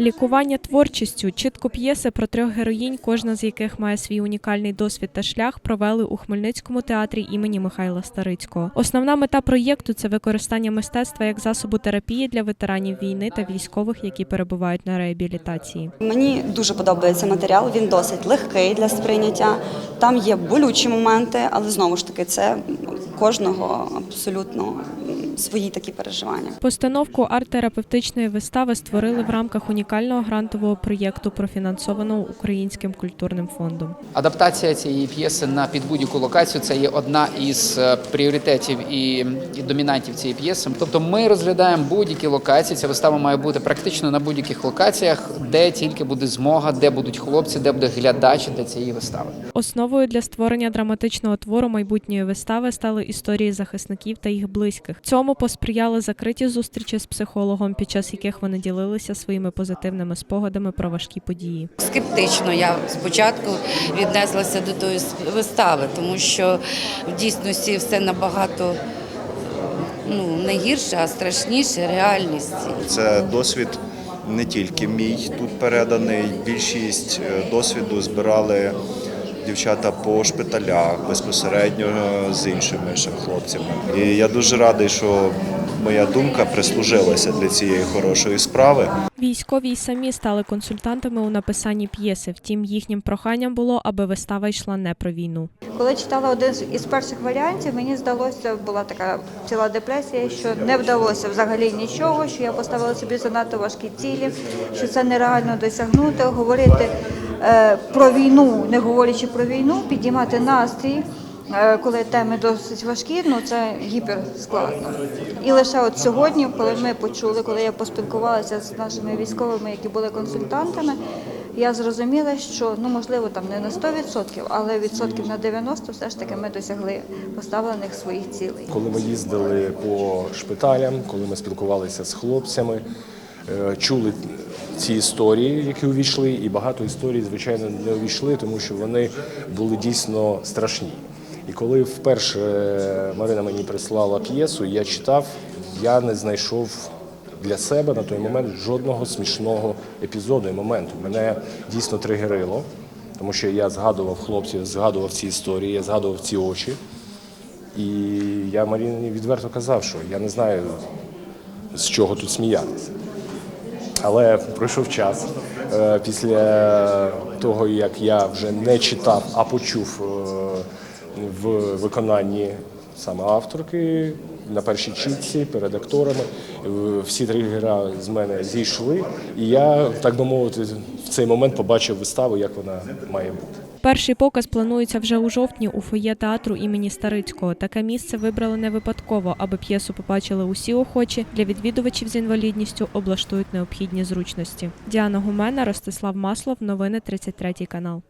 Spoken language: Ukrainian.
Лікування творчістю, чітко п'єси про трьох героїнь, кожна з яких має свій унікальний досвід та шлях, провели у Хмельницькому театрі імені Михайла Старицького. Основна мета проєкту це використання мистецтва як засобу терапії для ветеранів війни та військових, які перебувають на реабілітації. Мені дуже подобається матеріал. Він досить легкий для сприйняття. Там є болючі моменти, але знову ж таки, це кожного абсолютно свої такі переживання. Постановку арт-терапевтичної вистави створили в рамках унікального грантового проєкту, профінансованого Українським культурним фондом. Адаптація цієї п'єси на під будь-яку локацію це є одна із е, пріоритетів і, і домінантів цієї п'єси. Тобто ми розглядаємо будь-які локації. Ця вистава має бути практично на будь-яких локаціях, де тільки буде змога, де будуть хлопці, де буде глядач для цієї вистави. Основою для створення драматичного твору майбутньої вистави стали історії захисників та їх близьких. Цьому посприяли закриті зустрічі з психологом, під час яких вони ділилися своїми позитивними спогадами про важкі події. Скептично я спочатку віднеслася до тої вистави, тому що в дійсності все набагато ну, не гірше, а страшніше реальність. Це досвід не тільки мій тут переданий. Більшість е, досвіду збирали дівчата по шпиталях безпосередньо е, з іншими ще хлопцями. І я дуже радий, що моя думка прислужилася для цієї хорошої справи. Військові й самі стали консультантами у написанні п'єси. Втім, їхнім проханням було, аби вистава йшла не про війну. Коли читала один з- із перших варіантів, мені здалося, була така ціла депресія, що не вдалося взагалі нічого, що я поставила собі занадто важкі цілі, що це нереально досягнути, говорити про війну, не говорячи про війну, підіймати настрій. е, Коли теми досить важкі, ну це гіперскладно. І лише от сьогодні, коли ми почули, коли я поспілкувалася з нашими військовими, які були консультантами, я зрозуміла, що ну можливо там не на 100%, але відсотків на 90% все ж таки ми досягли поставлених своїх цілей. Коли ми їздили по шпиталям, коли ми спілкувалися з хлопцями, е, чули ці історії, які увійшли, і багато історій, звичайно, не увійшли, тому що вони були дійсно страшні. І коли вперше Марина мені прислала п'єсу, я читав, я не знайшов для себе на той момент жодного смішного епізоду і моменту. Мене дійсно тригерило, тому що я згадував хлопців, згадував ці історії, я згадував ці очі. І я Маріні відверто казав, що я не знаю, з чого тут сміятися. Але пройшов час. Е, Після того, як я вже не читав, а почув е, в виконанні саме авторки на першій чітці перед акторами, е, всі тригера з мене зійшли, і я, так би мовити, в цей момент побачив виставу, як вона має бути. Перший показ планується вже у жовтні у фоє театру імені Старицького. Таке місце вибрали не випадково, аби п'єсу побачили усі охочі. Для відвідувачів з інвалідністю облаштують необхідні зручності. Діана Гумена, Ростислав Маслов. Новини 33 канал.